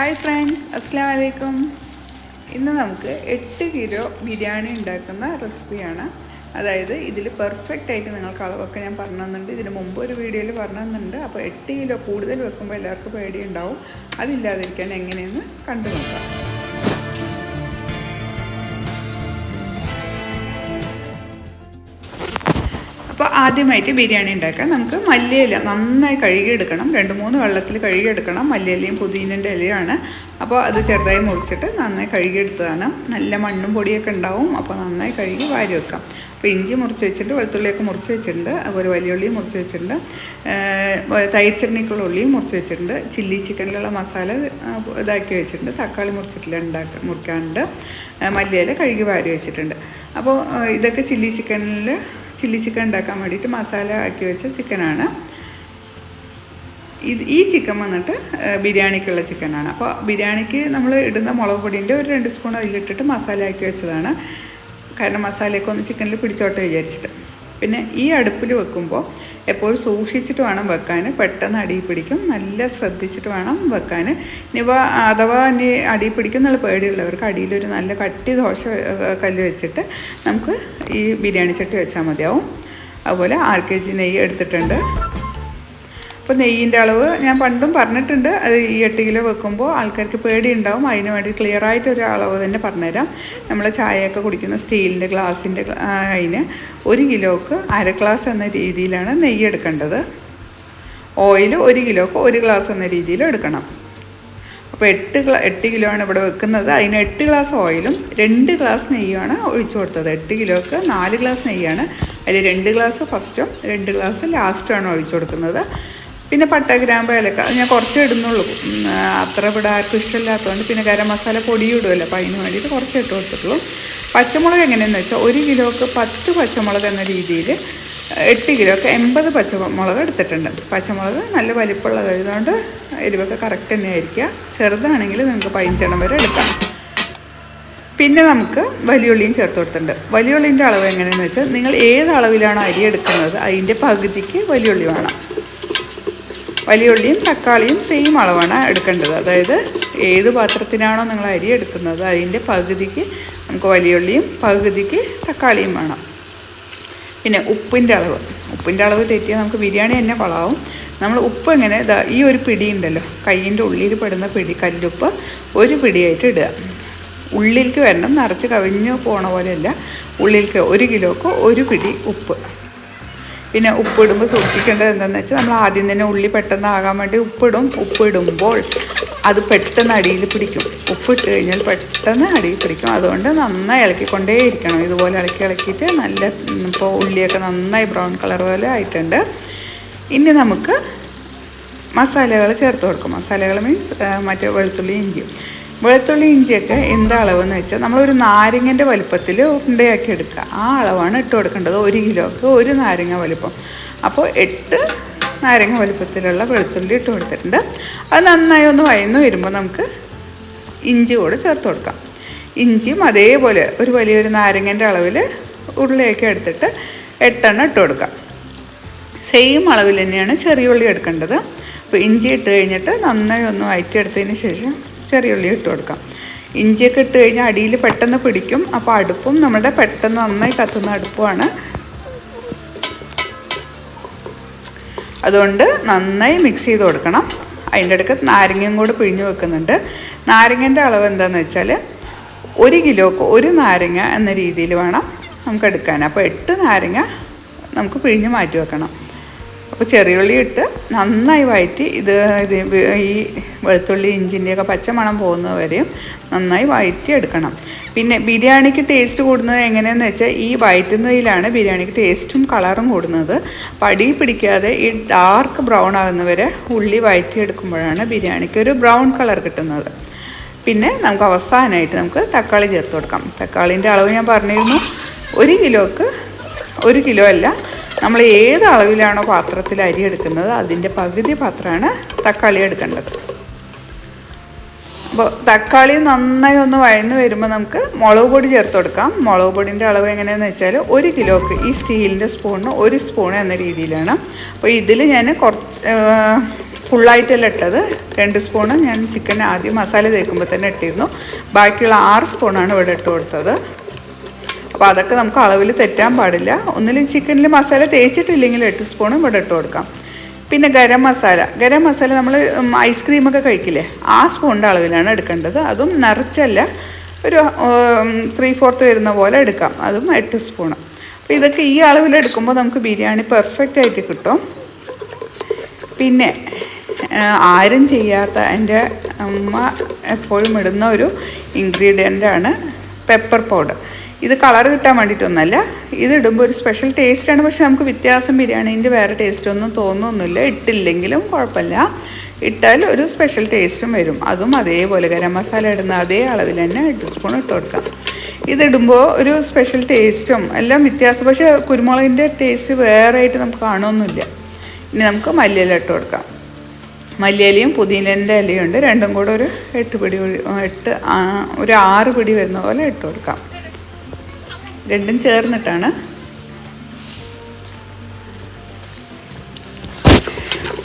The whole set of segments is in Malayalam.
ഹായ് ഫ്രണ്ട്സ് അസ്സാം വലൈക്കും ഇന്ന് നമുക്ക് എട്ട് കിലോ ബിരിയാണി ഉണ്ടാക്കുന്ന റെസിപ്പിയാണ്. അതായത് ഇതിൽ പെർഫെക്റ്റ് ആയിട്ട് നിങ്ങൾക്ക് അളവൊക്കെ ഞാൻ പറഞ്ഞു തന്നിട്ടുണ്ട് ഇതിന് മുമ്പ് ഒരു വീഡിയോയിൽ പറഞ്ഞു തന്നിട്ടുണ്ട് അപ്പോൾ എട്ട് കിലോ കൂടുതൽ വെക്കുമ്പോൾ എല്ലാവർക്കും പേടിയുണ്ടാവും. അതില്ലാതിരിക്കാൻ എങ്ങനെയെന്ന് കണ്ടു നോക്കാം ആദ്യമായിട്ട് ബിരിയാണി ഉണ്ടാക്കാൻ നമുക്ക് മല്ലിയില നന്നായി കഴുകിയെടുക്കണം. രണ്ട് മൂന്ന് വെള്ളത്തിൽ കഴുകിയെടുക്കണം. മല്ലിയിലയും പുതിനന്റെ ഇലയാണ്. അപ്പോൾ അത് ചെറുതായി മുറിച്ചിട്ട് നന്നായി കഴുകിയെടുത്തതാണ്. നല്ല മണ്ണും പൊടിയൊക്കെ ഉണ്ടാവും. അപ്പോൾ നന്നായി കഴുകി വാരി വെക്കാം. അപ്പോൾ ഇഞ്ചി മുറിച്ച് വെച്ചിട്ടുണ്ട്. വെളുത്തുള്ളിയൊക്കെ മുറിച്ച് വെച്ചിട്ടുണ്ട്. അതുപോലെ വലിയ ഉള്ളിയും മുറിച്ച് വെച്ചിട്ടുണ്ട്. തൈര് ചട്നിക്കുള്ള ഉള്ളിയും മുറിച്ച് വെച്ചിട്ടുണ്ട്. ചില്ലി ചിക്കനിലുള്ള മസാല ഇതാക്കി വെച്ചിട്ടുണ്ട്. തക്കാളി മുറിച്ചിട്ടില്ല ഉണ്ടാക്ക മുറിക്കാനുണ്ട്. മല്ലിയില കഴുകി വാരി വെച്ചിട്ടുണ്ട്. അപ്പോൾ ഇതൊക്കെ ചില്ലി ചിക്കനിൽ ചില്ലി ചിക്കൻ ഉണ്ടാക്കാൻ വേണ്ടിയിട്ട് മസാല ആക്കി വെച്ച ചിക്കനാണ്. ഇത് ഈ ചിക്കൻ വന്നിട്ട് ബിരിയാണിക്കുള്ള ചിക്കനാണ്. അപ്പോൾ ബിരിയാണിക്ക് നമ്മൾ ഇടുന്ന മുളക് പൊടിന്റെ ഒരു രണ്ട് സ്പൂൺ അതിലിട്ടിട്ട് മസാല ആക്കി വെച്ചതാണ്. കാരണം മസാലയൊക്കെ ഒന്ന് ചിക്കനിൽ പിടിച്ചോട്ടെ വിചാരിച്ചിട്ട്. പിന്നെ ഈ അടുപ്പിൽ വെക്കുമ്പോൾ എപ്പോഴും സൂക്ഷിച്ചിട്ട് വേണം വെക്കാൻ പെട്ടെന്ന് അടി പിടിക്കും. നല്ല ശ്രദ്ധിച്ചിട്ട് വേണം വെക്കാൻ ഇനിയിപ്പോൾ അഥവാ ഇനി അടിയിൽ പിടിക്കും എന്നുള്ള പേടിയുള്ളവർക്ക് അടിയിലൊരു നല്ല കട്ടി ദോശ കല്ല് വെച്ചിട്ട് നമുക്ക് ഈ ബിരിയാണി ചട്ടി വെച്ചാൽ മതിയാവും. അതുപോലെ ആർ കെ ജി നെയ്യ് എടുത്തിട്ടുണ്ട്. അപ്പോൾ നെയ്യിന്റെ അളവ് ഞാൻ പണ്ടും പറഞ്ഞിട്ടുണ്ട്. അത് ഈ എട്ട് കിലോ വെക്കുമ്പോൾ ആൾക്കാർക്ക് പേടിയുണ്ടാവും. അതിന് വേണ്ടി ക്ലിയർ ആയിട്ട് ഒരു അളവ് തന്നെ പറഞ്ഞുതരാം. നമ്മൾ ചായയൊക്കെ കുടിക്കുന്ന സ്റ്റീലിന്റെ ഗ്ലാസിന്റെ അതിന് ഒരു കിലോക്ക് അര ഗ്ലാസ് എന്ന രീതിയിലാണ് നെയ്യ് എടുക്കേണ്ടത്. ഓയിൽ ഒരു കിലോക്ക് ഒരു ഗ്ലാസ് എന്ന രീതിയിൽ എടുക്കണം. അപ്പോൾ എട്ട് ഗ്ലാ എട്ട് കിലോ ആണ് ഇവിടെ വെക്കുന്നത്. അതിന് എട്ട് ഗ്ലാസ് ഓയിലും രണ്ട് ഗ്ലാസ് നെയ്യുമാണ് ഒഴിച്ചു കൊടുത്തത്. എട്ട് കിലോക്ക് നാല് ഗ്ലാസ് നെയ്യാണ്. അതിൽ രണ്ട് ഗ്ലാസ് ഫസ്റ്റും രണ്ട് ഗ്ലാസ് ലാസ്റ്റുമാണ് ഒഴിച്ചു കൊടുക്കുന്നത്. പിന്നെ പട്ട ഗ്രാമ്പ് ഏലക്ക ഞാൻ കുറച്ച് ഇടുന്നുള്ളൂ. അത്ര ഇവിടെ ആർക്കും ഇഷ്ടമില്ലാത്തതുകൊണ്ട് പിന്നെ ഗരം മസാല പൊടിയും ഇടുമല്ലോ അപ്പോൾ അതിന് വേണ്ടിയിട്ട് കുറച്ച് ഇട്ട് കൊടുത്തിട്ടുള്ളൂ. പച്ചമുളക് എങ്ങനെയെന്ന് വെച്ചാൽ ഒരു കിലോക്ക് പത്ത് പച്ചമുളക് എന്ന രീതിയിൽ എട്ട് കിലോക്ക് എൺപത് പച്ചമുളക് എടുത്തിട്ടുണ്ട്. പച്ചമുളക് നല്ല വലിപ്പമുള്ളതായതുകൊണ്ട് എരിവൊക്കെ കറക്റ്റ് തന്നെ ആയിരിക്കുക ചെറുതാണെങ്കിൽ നിങ്ങൾക്ക് പതിനഞ്ചെണ്ണം വരെ എടുക്കാം. പിന്നെ നമുക്ക് വലിയുള്ളിയും ചേർത്ത് കൊടുത്തിട്ടുണ്ട്. വലിയുള്ളിന്റെ അളവ് എങ്ങനെയെന്ന് വെച്ചാൽ നിങ്ങൾ ഏത് അളവിലാണ് അരി എടുക്കുന്നത് അതിന്റെ പകുതിക്ക് വലിയുള്ളി വേണം. വലിയുള്ളിയും തക്കാളിയും സെയിം അളവാണ് എടുക്കേണ്ടത്. അതായത് ഏത് പാത്രത്തിനാണോ നിങ്ങൾ അരി എടുക്കുന്നത് അതിന്റെ പകുതിക്ക് നമുക്ക് വലിയുള്ളിയും പകുതിക്ക് തക്കാളിയും വേണം. പിന്നെ ഉപ്പിന്റെ അളവ്. ഉപ്പിന്റെ അളവ് തെറ്റിയാൽ നമുക്ക് ബിരിയാണി തന്നെ വളാവും നമ്മൾ ഉപ്പ് എങ്ങനെ ഇതാ ഈ ഒരു പിടി ഉണ്ടല്ലോ കയ്യിന്റെ ഉള്ളിൽ പെടുന്ന പിടി കല്ലുപ്പ് ഒരു പിടിയായിട്ട് ഇടുക. ഉള്ളിലേക്ക് വരണം നിറച്ച് കവിഞ്ഞ് പോണ പോലെയല്ല. ഉള്ളിലേക്ക് ഒരു കിലോക്ക് ഒരു പിടി ഉപ്പ്. പിന്നെ ഉപ്പിടുമ്പോൾ സൂക്ഷിക്കേണ്ടത് എന്താണെന്ന് വെച്ചാൽ നമ്മൾ ആദ്യം തന്നെ ഉള്ളി പെട്ടെന്ന് ആകാൻ വേണ്ടി ഉപ്പിടും. ഉപ്പിടുമ്പോൾ അത് പെട്ടെന്ന് അടിയിൽ പിടിക്കും. ഉപ്പിട്ട് കഴിഞ്ഞാൽ പെട്ടെന്ന് അടിയിൽ പിടിക്കും. അതുകൊണ്ട് നന്നായി ഇളക്കിക്കൊണ്ടേ ഇരിക്കണം. ഇതുപോലെ ഇളക്കി ഇളക്കിയിട്ട് നല്ല ഇപ്പോൾ ഉള്ളിയൊക്കെ നന്നായി ബ്രൗൺ കളർ പോലെ ആയിട്ടുണ്ട്. ഇനി നമുക്ക് മസാലകൾ ചേർത്ത് കൊടുക്കും. മസാലകൾ മീൻസ് മറ്റേ വെളുത്തുള്ളി ഇഞ്ചി. വെളുത്തുള്ളി ഇഞ്ചിയൊക്കെ എന്താ അളവെന്ന് വെച്ചാൽ നമ്മളൊരു നാരങ്ങന്റെ വലുപ്പത്തിൽ ഉണ്ടയാക്കി എടുക്കുക ആ അളവാണ് ഇട്ട് കൊടുക്കേണ്ടത്. ഒരു കിലോക്ക് ഒരു നാരങ്ങ വലുപ്പം. അപ്പോൾ എട്ട് നാരങ്ങ വലുപ്പത്തിലുള്ള വെളുത്തുള്ളി ഇട്ട് കൊടുത്തിട്ടുണ്ട്. അത് നന്നായി ഒന്ന് വയന്ന് വരുമ്പോൾ നമുക്ക് ഇഞ്ചി കൂടെ ചേർത്ത് കൊടുക്കാം. ഇഞ്ചിയും അതേപോലെ ഒരു വലിയൊരു നാരങ്ങന്റെ അളവിൽ ഉരുളയൊക്കെ എടുത്തിട്ട് എട്ടെണ്ണം ഇട്ട് കൊടുക്കാം സെയിം അളവിൽ തന്നെയാണ് ചെറിയ ഉള്ളി എടുക്കേണ്ടത്. അപ്പോൾ ഇഞ്ചി ഇട്ട് കഴിഞ്ഞിട്ട് നന്നായി ഒന്ന് വയറ്റിയെടുത്തതിന് ശേഷം ചെറിയ ഉള്ളി ഇട്ട് കൊടുക്കാം. ഇഞ്ചിയൊക്കെ ഇട്ട് കഴിഞ്ഞാൽ അടിയിൽ പെട്ടെന്ന് പിടിക്കും. അപ്പോൾ അടുപ്പും നമ്മുടെ പെട്ടെന്ന് നന്നായി കത്തുന്ന അടുപ്പുമാണ്. അതുകൊണ്ട് നന്നായി മിക്സ് ചെയ്ത് കൊടുക്കണം. അതിന്റെ അടുക്ക് നാരങ്ങയും കൂടെ പിഴിഞ്ഞ് വെക്കുന്നുണ്ട്. നാരങ്ങന്റെ അളവ് എന്താണെന്ന് വെച്ചാൽ ഒരു കിലോക്ക് ഒരു നാരങ്ങ എന്ന രീതിയിൽ വേണം നമുക്ക് എടുക്കാൻ. അപ്പോൾ എട്ട് നാരങ്ങ നമുക്ക് പിഴിഞ്ഞ് മാറ്റി വെക്കണം. അപ്പോൾ ചെറിയുള്ളി ഇട്ട് നന്നായി വഴറ്റി ഇത് ഇത് ഈ വെളുത്തുള്ളി ഇഞ്ചിന്റെയൊക്കെ പച്ചമണം പോകുന്നവരെയും നന്നായി വഴറ്റി എടുക്കണം. പിന്നെ ബിരിയാണിക്ക് ടേസ്റ്റ് കൂടുന്നത് എങ്ങനെയെന്ന് വെച്ചാൽ ഈ വഴറ്റുന്നതിലാണ് ബിരിയാണിക്ക് ടേസ്റ്റും കളറും കൂടുന്നത്. പടി പിടിക്കാതെ ഈ ഡാർക്ക് ബ്രൗൺ ആകുന്നവരെ ഉള്ളി വഴറ്റിയെടുക്കുമ്പോഴാണ് ബിരിയാണിക്ക് ഒരു ബ്രൗൺ കളർ കിട്ടുന്നത്. പിന്നെ നമുക്ക് അവസാനമായിട്ട് നമുക്ക് തക്കാളി ചേർത്ത് കൊടുക്കാം. തക്കാളിന്റെ അളവ് ഞാൻ പറഞ്ഞിരുന്നു. ഒരു കിലോക്ക് ഒരു കിലോ അല്ല നമ്മൾ ഏത് അളവിലാണോ പാത്രത്തിൽ അരി എടുക്കുന്നത് അതിന്റെ പകുതി പാത്രമാണ് തക്കാളി എടുക്കേണ്ടത്. അപ്പോൾ തക്കാളി നന്നായി ഒന്ന് വഴന്ന് വരുമ്പോൾ നമുക്ക് മുളക് പൊടി ചേർത്ത് കൊടുക്കാം. മുളക് പൊടിന്റെ അളവ് എങ്ങനെയാണെന്ന് വെച്ചാൽ ഒരു കിലോക്ക് ഈ സ്റ്റീലിന്റെ സ്പൂണിന് ഒരു സ്പൂൺ എന്ന രീതിയിലാണ്. അപ്പോൾ ഇതിൽ ഞാൻ കുറച്ച് ഫുള്ളായിട്ടല്ല ഇട്ടത്. രണ്ട് സ്പൂണ് ഞാൻ ചിക്കൻ ആദ്യം മസാല തേക്കുമ്പോൾ തന്നെ ഇട്ടിരുന്നു. ബാക്കിയുള്ള ആറ് സ്പൂണാണ് ഇവിടെ ഇട്ട് കൊടുത്തത്. അപ്പോൾ അതൊക്കെ നമുക്ക് അളവിൽ തെറ്റാൻ പാടില്ല. ഒന്നിലും ചിക്കനിൽ മസാല തേച്ചിട്ടില്ലെങ്കിൽ എട്ട് സ്പൂണും ഇവിടെ ഇട്ട് കൊടുക്കാം. പിന്നെ ഗരം മസാല. ഗരം മസാല നമ്മൾ ഐസ്ക്രീമൊക്കെ കഴിക്കില്ലേ? ആ സ്പൂണിന്റെ അളവിലാണ് എടുക്കേണ്ടത്. അതും നിറച്ചല്ല. ഒരു ത്രീ ഫോർത്ത് വരുന്ന പോലെ എടുക്കാം. അതും എട്ട് സ്പൂണ് അപ്പോൾ ഇതൊക്കെ ഈ അളവിൽ എടുക്കുമ്പോൾ നമുക്ക് ബിരിയാണി പെർഫെക്റ്റ് ആയിട്ട് കിട്ടും. പിന്നെ ആരും ചെയ്യാത്ത എന്റെ അമ്മ എപ്പോഴും ഇടുന്ന ഒരു ഇൻഗ്രീഡിയന്റാണ് പെപ്പർ പൗഡർ ഇത് കളർ കിട്ടാൻ വേണ്ടിയിട്ടൊന്നല്ല. ഇത് ഇടുമ്പോൾ ഒരു സ്പെഷ്യൽ ടേസ്റ്റാണ് പക്ഷെ നമുക്ക് വ്യത്യാസം ബിരിയാണീന്റെ വേറെ ടേസ്റ്റ് ഒന്നും തോന്നുന്നില്ല. ഇട്ടില്ലെങ്കിലും കുഴപ്പമില്ല. ഇട്ടാൽ ഒരു സ്പെഷ്യൽ ടേസ്റ്റും വരും. അതും അതേപോലെ ഗരം മസാല ഇടുന്ന അതേ അളവിൽ തന്നെ എട്ട് സ്പൂൺ ഇട്ട് കൊടുക്കാം. ഇതിടുമ്പോൾ ഒരു സ്പെഷ്യൽ ടേസ്റ്റും എല്ലാം വ്യത്യാസം. പക്ഷേ കുരുമുളകിന്റെ ടേസ്റ്റ് വേറെ ആയിട്ട് നമുക്ക് കാണുമൊന്നുമില്ല ഇനി നമുക്ക് മല്ലിയില ഇട്ട് കൊടുക്കാം. മല്ലിയിലയും പുതിനേന്റെ ഇലയും ഉണ്ട്. രണ്ടും കൂടെ ഒരു എട്ട് പിടി എട്ട് ഒരു ആറ് പിടി വരുന്ന പോലെ ഇട്ട് കൊടുക്കാം. രണ്ടും ചേർന്നിട്ടാണ്.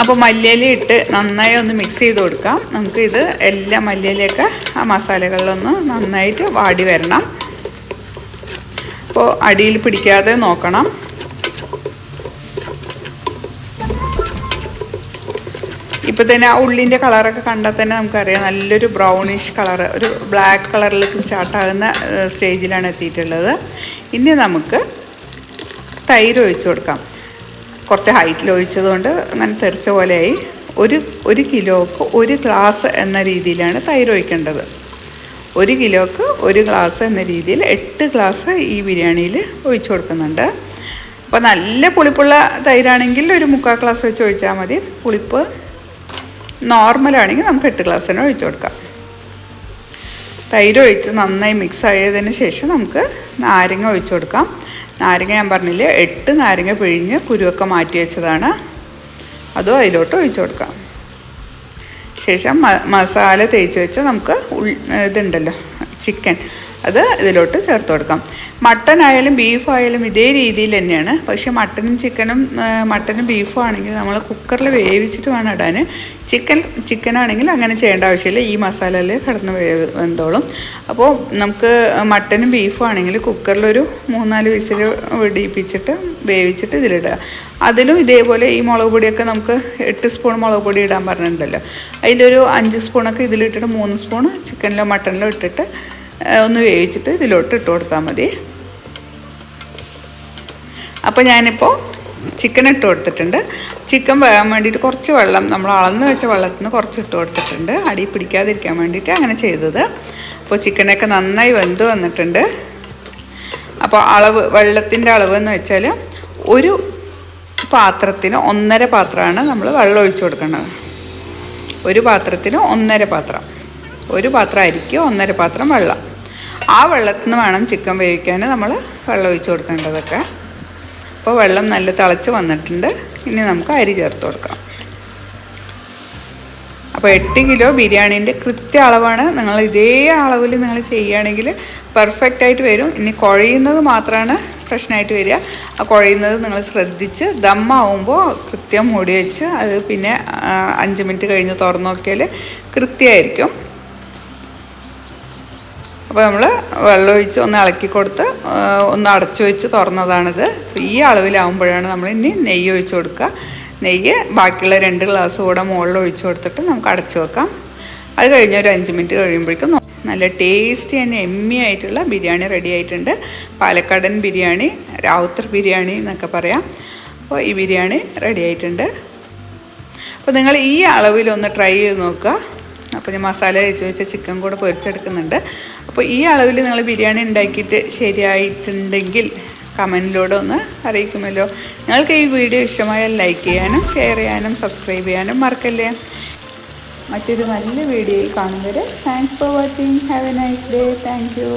അപ്പോൾ മല്ലിയില ഇട്ട് നന്നായി ഒന്ന് മിക്സ് ചെയ്ത് കൊടുക്കാം. നമുക്ക് ഇത് എല്ലാ മല്ലിയിലൊക്കെ ആ മസാലകളിലൊന്ന് നന്നായിട്ട് വാടി വരണം. അപ്പോൾ അടിയിൽ പിടിക്കാതെ നോക്കണം. ഇപ്പം തന്നെ ആ ഉള്ളിന്റെ കളറൊക്കെ കണ്ടാൽ തന്നെ നമുക്കറിയാം നല്ലൊരു ബ്രൗണിഷ് കളർ ഒരു ബ്ലാക്ക് കളറിലേക്ക് സ്റ്റാർട്ടാകുന്ന സ്റ്റേജിലാണ് എത്തിയിട്ടുള്ളത്. ഇനി നമുക്ക് തൈര് ഒഴിച്ചു കൊടുക്കാം. കുറച്ച് ഹൈറ്റിൽ ഒഴിച്ചതുകൊണ്ട് അങ്ങനെ തെറിച്ച പോലെയായി. ഒരു ഒരു കിലോക്ക് ഒരു ഗ്ലാസ് എന്ന രീതിയിലാണ് തൈര് ഒഴിക്കേണ്ടത്. ഒരു കിലോക്ക് ഒരു ഗ്ലാസ് എന്ന രീതിയിൽ എട്ട് ഗ്ലാസ് ഈ ബിരിയാണിയിൽ ഒഴിച്ചു കൊടുക്കുന്നുണ്ട്. അപ്പോൾ നല്ല പുളിപ്പുള്ള തൈരാണെങ്കിൽ ഒരു മുക്കാൽ ഗ്ലാസ് വെച്ച് ഒഴിച്ചാൽ മതി. പുളിപ്പ് നോർമലാണെങ്കിൽ നമുക്ക് എട്ട് ഗ്ലാസ് തന്നെ ഒഴിച്ചു കൊടുക്കാം. തൈര് ഒഴിച്ച് നന്നായി മിക്സ് ആയതിന് ശേഷം നമുക്ക് നാരങ്ങ ഒഴിച്ചു കൊടുക്കാം. നാരങ്ങ ഞാൻ പറഞ്ഞില്ലേ എട്ട് നാരങ്ങ പിഴിഞ്ഞ് കുരുവൊക്കെ മാറ്റി വെച്ചതാണ്. അതും അതിലോട്ട് ഒഴിച്ചു കൊടുക്കാം. ശേഷം മസാല തേച്ച് വെച്ച് നമുക്ക് ഉൾ ഇതുണ്ടല്ലോ ചിക്കൻ അത് ഇതിലോട്ട് ചേർത്ത് കൊടുക്കാം. മട്ടൻ ആയാലും ബീഫ് ആയാലും ഇതേ രീതിയിൽ തന്നെയാണ്. പക്ഷെ മട്ടനും ചിക്കനും മട്ടനും ബീഫും ആണെങ്കിൽ നമ്മൾ കുക്കറിൽ വേവിച്ചിട്ട് വേണം ഇടാൻ ചിക്കൻ ചിക്കൻ ആണെങ്കിൽ അങ്ങനെ ചെയ്യേണ്ട ആവശ്യമില്ല. ഈ മസാലയിൽ കടന്ന് വെന്തോളും. അപ്പോൾ നമുക്ക് മട്ടനും ബീഫും ആണെങ്കിൽ കുക്കറിലൊരു മൂന്നാൽ വിസിൽ വെടിയിപ്പിച്ചിട്ട് വേവിച്ചിട്ട് ഇതിലിടുക. അതിലും ഇതേപോലെ ഈ മുളക് പൊടിയൊക്കെ നമുക്ക് എട്ട് സ്പൂൺ മുളക് പൊടി ഇടാൻ പറഞ്ഞിട്ടുണ്ടല്ലോ. അതിലൊരു അഞ്ച് സ്പൂണൊക്കെ ഇതിലിട്ടിട്ട് മൂന്ന് സ്പൂൺ ചിക്കനിലോ മട്ടനിലോ ഇട്ടിട്ട് ഒന്ന് വേവിച്ചിട്ട് ഇതിലോട്ട് ഇട്ട് കൊടുത്താൽ മതി. അപ്പോൾ ഞാനിപ്പോൾ ചിക്കൻ ഇട്ട് കൊടുത്തിട്ടുണ്ട്. ചിക്കൻ വേകാൻ വേണ്ടിയിട്ട് കുറച്ച് വെള്ളം നമ്മൾ അളന്ന് വെച്ച വെള്ളത്തിൽ നിന്ന് കുറച്ച് ഇട്ട് കൊടുത്തിട്ടുണ്ട്. അടി പിടിക്കാതിരിക്കാൻ വേണ്ടിയിട്ട് അങ്ങനെ ചെയ്തത്. അപ്പോൾ ചിക്കനൊക്കെ നന്നായി വെന്ത് വന്നിട്ടുണ്ട്. അപ്പോൾ അളവ് വെള്ളത്തിന്റെ അളവ് എന്ന് വെച്ചാൽ ഒരു പാത്രത്തിന് ഒന്നര പാത്രമാണ് നമ്മൾ വെള്ളം ഒഴിച്ചു കൊടുക്കേണ്ടത്. ഒരു പാത്രത്തിന് ഒന്നര പാത്രം. ഒരു പാത്രം അരിക്കുക ഒന്നര പാത്രം വെള്ളം. ആ വെള്ളത്തിൽ നിന്ന് വേണം ചിക്കൻ വേവിക്കാൻ നമ്മൾ വെള്ളം ഒഴിച്ചു കൊടുക്കേണ്ടതൊക്കെ. അപ്പോൾ വെള്ളം നല്ല തിളച്ച് വന്നിട്ടുണ്ട്. ഇനി നമുക്ക് അരി ചേർത്ത് കൊടുക്കാം. അപ്പോൾ എട്ട് കിലോ ബിരിയാണീന്റെ കൃത്യ അളവാണ്. നിങ്ങൾ ഇതേ അളവിൽ നിങ്ങൾ ചെയ്യുകയാണെങ്കിൽ പെർഫെക്റ്റ് ആയിട്ട് വരും. ഇനി കുഴയുന്നത് മാത്രമാണ് പ്രശ്നമായിട്ട് വരിക. ആ കുഴയുന്നത് നിങ്ങൾ ശ്രദ്ധിച്ച് ദമ്മാവുമ്പോൾ കൃത്യം മൂടി വെച്ച് അത് പിന്നെ അഞ്ച് മിനിറ്റ് കഴിഞ്ഞ് തുറന്നു നോക്കിയാൽ കൃത്യമായിരിക്കും. അപ്പോൾ നമ്മൾ വെള്ളമൊഴിച്ച് ഒന്ന് ഇളക്കി കൊടുത്ത് ഒന്ന് അടച്ചു വെച്ച് തുറന്നതാണിത്. ഈ അളവിലാവുമ്പോഴാണ് നമ്മൾ ഇനി നെയ്യ് ഒഴിച്ച് കൊടുക്കുക. നെയ്യ് ബാക്കിയുള്ള രണ്ട് ഗ്ലാസ് കൂടെ മുകളിൽ ഒഴിച്ച് കൊടുത്തിട്ട് നമുക്ക് അടച്ചു വെക്കാം. അത് കഴിഞ്ഞ് ഒരു അഞ്ച് മിനിറ്റ് കഴിയുമ്പോഴേക്കും നല്ല ടേസ്റ്റി ആൻഡ് എമ്മി ആയിട്ടുള്ള ബിരിയാണി റെഡി ആയിട്ടുണ്ട്. പാലക്കാടൻ ബിരിയാണി രാവുത്തർ ബിരിയാണി എന്നൊക്കെ പറയാം. അപ്പോൾ ഈ ബിരിയാണി റെഡി ആയിട്ടുണ്ട്. അപ്പോൾ നിങ്ങൾ ഈ അളവിലൊന്ന് ട്രൈ ചെയ്ത് നോക്കുക. അപ്പോൾ ഞാൻ മസാല തേച്ച് വെച്ച ചിക്കൻ കൂടെ പൊരിച്ചെടുക്കുന്നുണ്ട്. അപ്പോൾ ഈ അളവിൽ നിങ്ങൾ ബിരിയാണി ഉണ്ടാക്കിയിട്ട് ശരിയായിട്ടുണ്ടെങ്കിൽ കമന്റിലൂടെ ഒന്ന് അറിയിക്കുമല്ലോ. നിങ്ങൾക്ക് ഈ വീഡിയോ ഇഷ്ടമായാൽ ലൈക്ക് ചെയ്യാനും ഷെയർ ചെയ്യാനും സബ്സ്ക്രൈബ് ചെയ്യാനും മറക്കല്ലേ? മറ്റൊരു നല്ല വീഡിയോയിൽ കാണും വരെ thanks for watching have a nice day thank you